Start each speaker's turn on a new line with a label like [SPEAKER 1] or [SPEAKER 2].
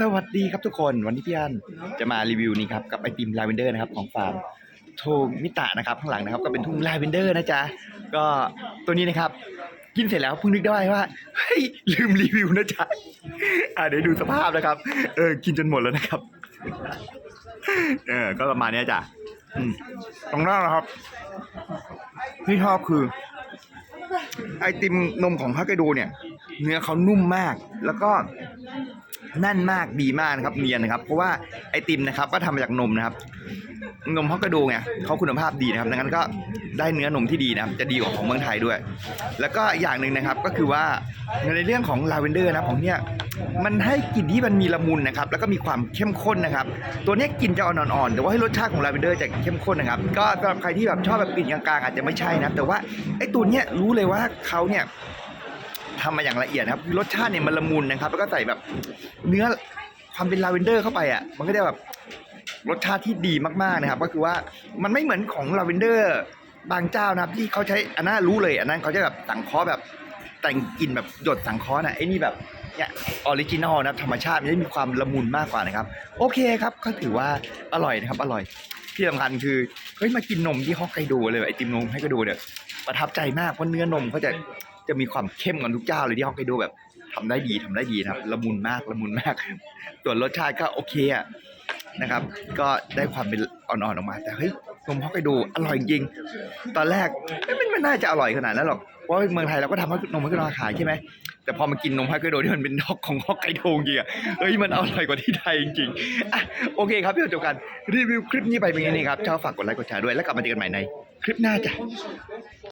[SPEAKER 1] สวัสดีครับทุกคนวันนี้พี่อันจะมารีวิวนี่ครับกับไอติมลาเวนเดอร์นะครับของฟาร์มโทมิตะนะครับข้างหลังนะครับก็เป็นทุ่งลาเวนเดอร์นะจ๊ะก็ตัวนี้นะครับ กินเสร็จแล้วเพิ่งนึกได้ว่าเฮ้ยลืมรีวิวนะจ๊ะอ่าเดี๋ยวดูสภาพนะครับเออกินจนหมดแล้วนะครับเออก็ประมาณนี้จ้ะตรงหน้านะครับที่ชอบคือ ไอติมนมของฮากไกโดเนี่ย เนื้อเขานุ่มมากแล้วก็ แน่นมากดีมากนะครับเนียนนะครับ เพราะว่าไอติมนะครับก็ทำมาจากนมนะครับ นมฮอกไกโดไงเขาคุณภาพดีนะครับดังนั้นก็ได้เนื้อนมที่ดีนะครับจะดีกว่าของเมืองไทยด้วย แล้วก็อย่างหนึ่งนะครับก็คือว่าในเรื่องของลาเวนเดอร์นะของเนี่ยมันให้กลิ่นที่มันมีละมุนนะครับ แล้วก็มีความเข้มข้นนะครับ ตัวเนี้ยกลิ่นจะอ่อนๆแต่ว่าให้รสชาติของลาเวนเดอร์จะเข้มข้นนะครับก็สำหรับใครที่แบบชอบแบบกลิ่นกลางๆ อาจจะไม่ใช่นะแต่ว่าไอตัวเนี้ยรู้เลยว่าเขาเนี่ย ทำมาอย่างละเอียดนะครับรสชาติเนี่ยมันละมุนนะครับ แล้วก็ใส่แบบเนื้อความเป็นลาเวนเดอร์เข้าไปอะมันก็จะแบบรสชาติที่ดีมากๆนะครับ ก็คือว่ามันไม่เหมือนของลาเวนเดอร์บางเจ้านะครับ ที่เขาใช้อันนั้นรู้เลย อันนั้นเขาจะแบบสังเคราะห์แบบแต่งกลิ่นแบบหยดสังเคราะห์นะไอ้นี่แบบเนี่ยออริจินอลนะธรรมชาติมันจะมีความละมุนมากกว่านะครับ โอเคครับก็ถือว่าอร่อยนะครับ อร่อย ที่สำคัญคือเฮ้ยมากินนมที่ฮอกไกโดเลยไอติมนมฮอกไกโดเนี่ยประทับใจมากเพราะเนื้อนมเขาจะจะมีความเข้มกันทุกเจ้าเลยที่ฮอกไกโดแบบทำได้ดีทำได้ดีนะครับละมุนมากละมุนมากส่วนรสชาติก็โอเคอะนะครับ ก็ได้ความเป็นอ่อนๆออกมา แต่เฮ้ยนมฮอกไกโดอร่อยจริง ตอนแรกเอ้ยมันไม่น่าจะอร่อยขนาดนั้นหรอกเพราะเมืองไทยเราก็ทำนมฮอกไกโดขายใช่ไหม แต่พอมากินนมฮอกไกโดที่มันเป็นนอกของฮอกไกโดจริงอะเฮ้ยมันอร่อยกว่าที่ไทยจริงๆอะโอเคครับพี่จบกันรีวิวคลิปนี้ไปเป็นไงนี่ครับชอบฝากกดไลค์กดแชร์ด้วยแล้วกลับมาเจอกันใหม่ในคลิปหน้าจ้ะ